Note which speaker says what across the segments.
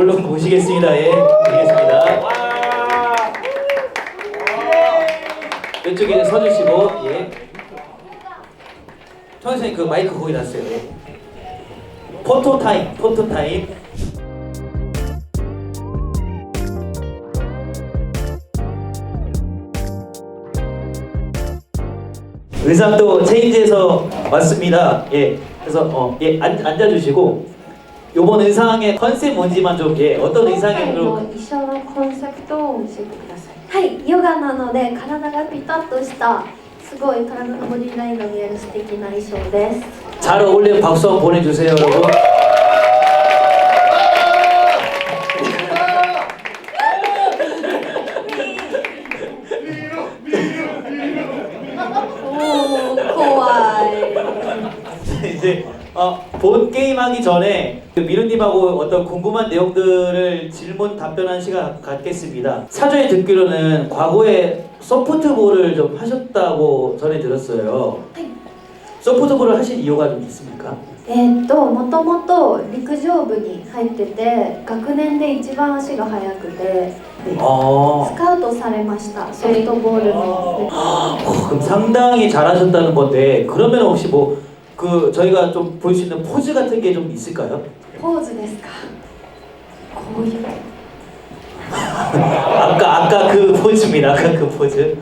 Speaker 1: 얼른 보시겠습니다. 예, 보겠습니다. 이쪽에 서주시고, 예. 청 선생님 그 마이크 거기 놨어요. 예. 포토 타임, 포토 타임. 의상도 체인지해서 왔습니다. 예. 그래서 어, 예, 앉, 앉아주시고 요번 의상의 컨셉 뭔지만 좀 예, 어떤
Speaker 2: 今回
Speaker 1: 의상으로
Speaker 2: の衣装のコンセプトを教えてください
Speaker 3: はい、ヨガなので体がピタッとしたすごい体のボディラインが見える素敵な衣装です
Speaker 1: 잘 어울리는 박수 한번 보내주세요, 여러분. 게임 하기 전에 그 미루님하고 어떤 궁금한 내용들을 질문 답변하는 시간 갖겠습니다. 사전에 듣기로는 과거에 소프트볼을 좀 하셨다고 전해 들었어요.
Speaker 3: 네.
Speaker 1: 소프트볼을 하신 이유가 좀 있습니까?
Speaker 3: えーっともともと陸上部に入ってて学年で一番足が速くてス
Speaker 1: 어,
Speaker 3: カウトされましたソフトボールの
Speaker 1: 어, 그럼 상당히 잘하셨다는 건데 그러면 혹시 뭐 그 저희가 좀 볼 수 있는 포즈 같은 게 좀 있을까요?
Speaker 3: ポーズですかこういう
Speaker 1: 아까 아까 그 포즈입니다. 아까 그 포즈.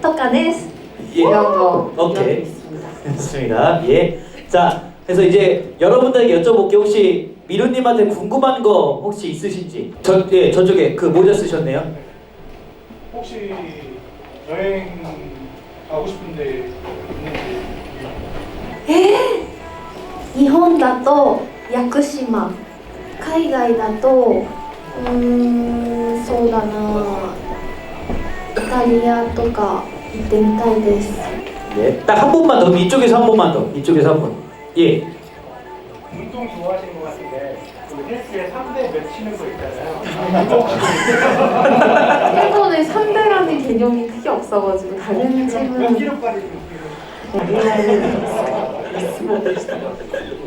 Speaker 3: とかです
Speaker 1: 예.
Speaker 2: 이런 거
Speaker 1: 오케이.
Speaker 2: 이런 게 있습니다.
Speaker 1: 좋습니다. 예. 자, 그래서 이제 여러분들에게 여쭤볼게요. 혹시 미루님한테 궁금한 거 혹시 있으신지? 저, 예, 저쪽에 그 모자 쓰셨네요.
Speaker 4: 혹시 여행 가고 싶은데 있는지
Speaker 3: 日本だと屋久島海外だとうーんそうだなイタリアとか行ってみたいです
Speaker 1: 예. 딱 한 번만 더. 이쪽에서 한 번만 더. 이쪽에서 한 번. 예.
Speaker 4: 운동 좋아하시는 것 같은데 그 헬스에 3대 몇 치는 거 있잖아요.
Speaker 2: 일본에 3대라는 개념이 크게 없어가지고 다른
Speaker 4: 몇
Speaker 2: 집은
Speaker 4: 킬로까지 좀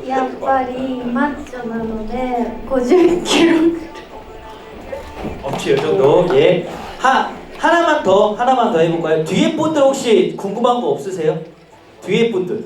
Speaker 3: やっぱりマッチョなので50キロ
Speaker 1: 없지, 이 정도. 예. 하, 하나만 더, 하나만 더 해볼까요? 뒤에 분들 혹시 궁금한 거 없으세요? 뒤에 분들.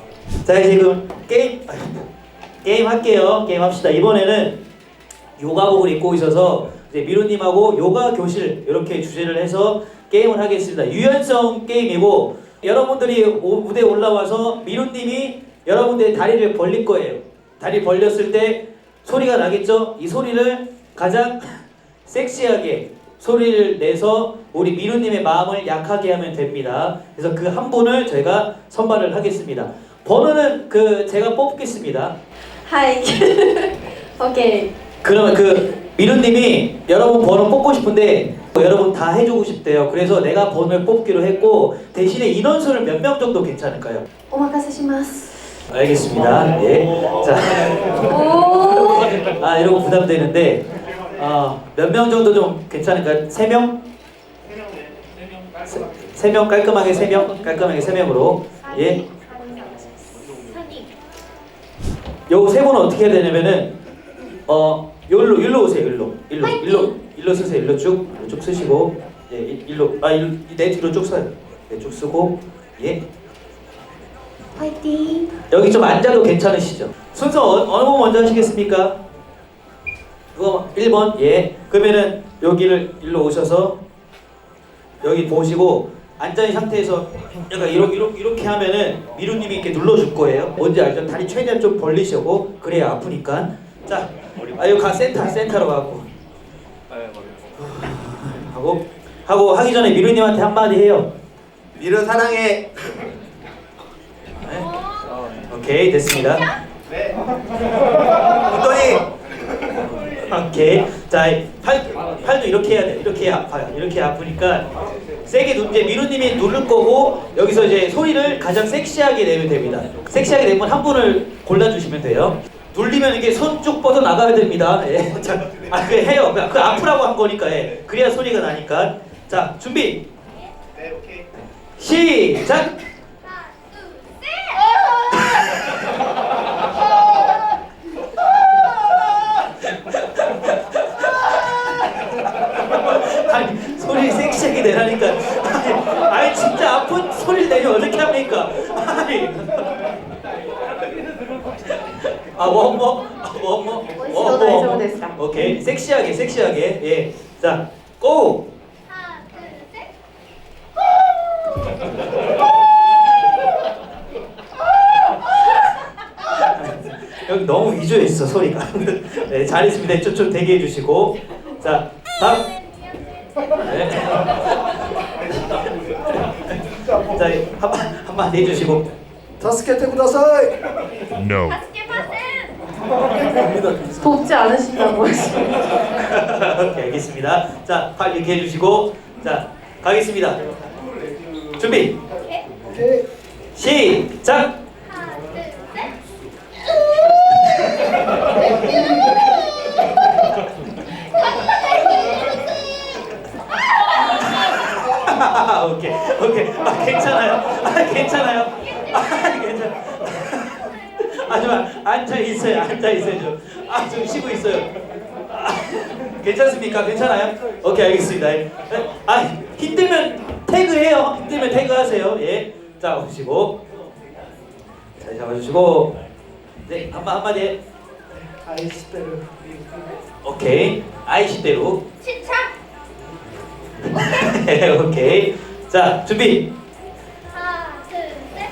Speaker 1: 자 지금 게임 게임 할게요. 게임 합시다. 이번에는 요가복을 입고 오셔서 이제 미루님하고 요가 교실 이렇게 주제를 해서 게임을 하겠습니다. 유연성 게임이고 여러분들이 오- 무대에 올라와서 미루님이 여러분들의 다리를 벌릴 거예요. 다리 벌렸을 때 소리가 나겠죠? 이 소리를 가장 섹시하게 소리를 내서 우리 미루님의 마음을 약하게 하면 됩니다. 그래서 그 한 분을 저희가 선발을 하겠습니다. 번호는 그 제가 뽑겠습니다.
Speaker 3: 하이. 오케이.
Speaker 1: 그러면 그 미루님이 여러분 번호 뽑고 싶은데 여러분 다 해주고 싶대요. 그래서 내가 번호를 뽑기로 했고 대신에 인원수를 몇 명 정도 괜찮을까요?
Speaker 3: 오마카세 시마스.
Speaker 1: 알겠습니다. 예. 자,
Speaker 3: 오.
Speaker 1: 아 이러고 부담되는데 어, 몇 명 정도 좀 괜찮을까요? 세 명? 세명 세명 깔끔하게 세 명 깔끔하게 세 명으로 예. 요 세 번은 어떻게 해야 되냐면은 어 여기로 일로 오세요. 일로 일로 일로 일로 쓰세요. 일로 쭉 예, 일로 쭉 쓰시고 예 일로 아내 뒤로 쭉 써요. 네쭉 쓰고 예.
Speaker 3: 파이팅.
Speaker 1: 여기 좀 앉아도 괜찮으시죠? 순서 어, 어느 분 먼저 하시겠습니까? 그거 1번 예. 그러면은 여기를 일로 오셔서 여기 보시고 앉아있는 상태에서 약간 이렇게, 이렇게, 이렇게 하면은 미루님이 이렇게 눌러줄 거예요 뭔지 알죠? 다리 최대한 좀 벌리시고 그래야 아프니까 자 아, 여기 가 센터 센터로 가고 하고 하고 하기 전에 미루님한테 한마디 해요
Speaker 5: 미르 사랑해.
Speaker 1: 네? 오케이 됐습니다.
Speaker 4: 네.
Speaker 1: 웃더니 오케이 자 팔 팔도 이렇게 해야 돼 이렇게 해야 아파요 이렇게 아프니까 세게 누 이제 미루님이 누를 거고 여기서 이제 소리를 가장 섹시하게 내면 됩니다. 섹시하게 내면 한 분을 골라주시면 돼요. 눌리면 이게 손 쭉 뻗어 나가야 됩니다. 예. 자, 아, 그 해요. 그, 그 아프라고 한 거니까 예. 그래야 소리가 나니까. 자 준비.
Speaker 4: 네, 오케이.
Speaker 1: 시작 아니 소리 섹시하게 내라니까 아니, 아니 진짜 아픈 소리를 내면 어떻게 합니까 아니 아 원모 아, 원모
Speaker 2: 멋있어, 다이저브 됐어.
Speaker 1: 오케이 섹시하게 섹시하게 예자고 여기 너무 위조해 있어 소리가. 네, 잘했습니다. 좀, 좀 대기해 주시고. 자, 다음. 네. 자, 한번 한번 내주시고.
Speaker 5: 助けてください
Speaker 6: No.
Speaker 2: 돕지 않으신다고
Speaker 1: 하시네요. 알겠습니다. 자, 팔 이렇게 해주시고, 자, 가겠습니다. 준비,
Speaker 5: 시작!
Speaker 1: 하나, 둘, 오케이, 오케이. 아, 괜찮아요. 아, 괜찮아요. 아, 괜찮아요. 하지만 앉아 있어요. 앉아 있어요. 좀. 아, 좀 쉬고 있어요. 아, 괜찮습니까? 괜찮아요? 오케이, 알겠습니다. 예. 아, 힘들면 태그해요. 힘들면 태그하세요. 예. 자, 오시고. 잘 잡아주시고. 네, 한마 한마디.
Speaker 5: 아이스테르.
Speaker 1: 오케이. 아이시대로. 시차. 예, 오케이. 자, 준비. 하나, 둘, 셋.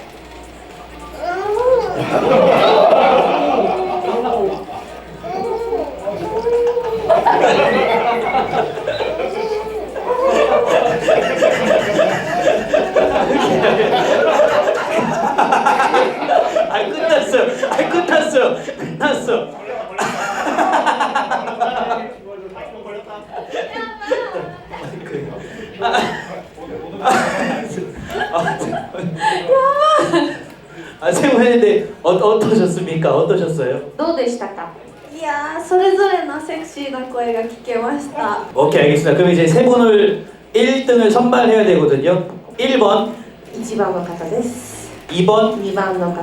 Speaker 1: 끝났어 아 끝났어 끝났어 아 세무했는데 어, 어떠셨습니까? 어떠셨어요?
Speaker 2: どうでしたか
Speaker 3: いやーそれぞれのセクシーな声が聞けました
Speaker 1: 오케이 알겠습니다. 그럼 이제 세 분을 1등을 선발해야 되거든요. 1번,
Speaker 2: 1番の方です
Speaker 1: 2번,
Speaker 2: 2番の方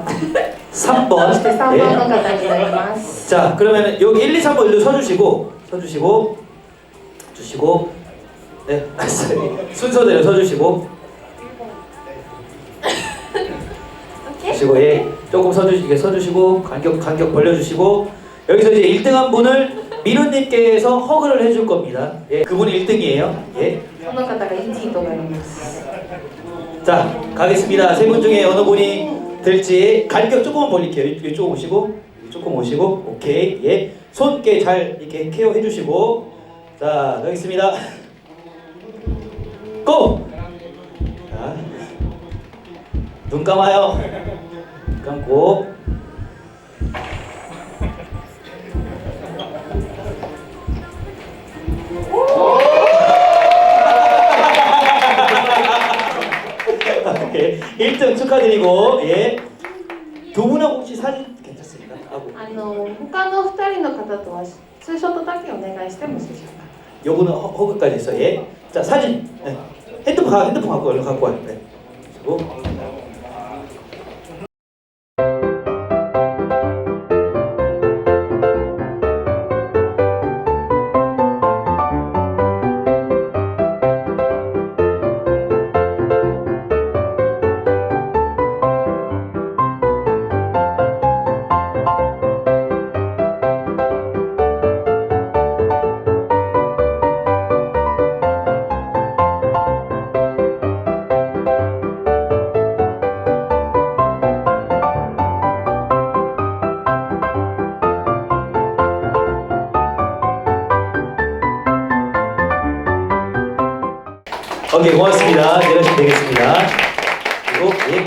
Speaker 1: 3번.
Speaker 2: そして3番の
Speaker 1: 네.
Speaker 2: 方になります
Speaker 1: 자 그러면 여기 1, 2, 3번 일로 서주시고 서주시고 주시고 네 알았어요. 순서대로 서주시고
Speaker 3: 오케이?
Speaker 1: 주시고 예 조금 서주시게 서주시고 간격 간격 벌려주시고 여기서 이제 1등한 분을 민우님께서 허그를 해줄 겁니다. 예 그분이 1등이에요. 예.
Speaker 2: その方が1位となります
Speaker 1: 자 가겠습니다. 세 분 중에 어느 분이 될지 간격 조금만 벌릴게요. 이- 이쪽 오시고 조금 오시고 오케이 예손 이렇게 잘 이렇게 케어해 주시고 자 가겠습니다. 고! 자 눈 감아요. 눈 감고 1등 축하드리고 예. 두 분하고 혹시 사진 괜찮습니까? 하고
Speaker 2: あの他の2人の方とはツーショットだけお願いしてもいいでしょうか
Speaker 1: 요거는 허, 허그까지 있어 예. 자 사진 네. 핸드폰 가 핸드폰 갖고 얼른 갖고 와요. 네. 그리고 오케이, 고맙습니다. 내려주시면 되겠습니다. 그리고, 예.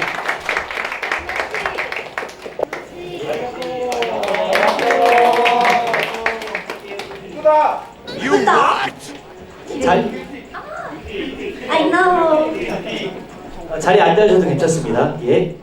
Speaker 3: 다
Speaker 1: 잘, 아, 자리에 앉아주셔도 괜찮습니다. 예.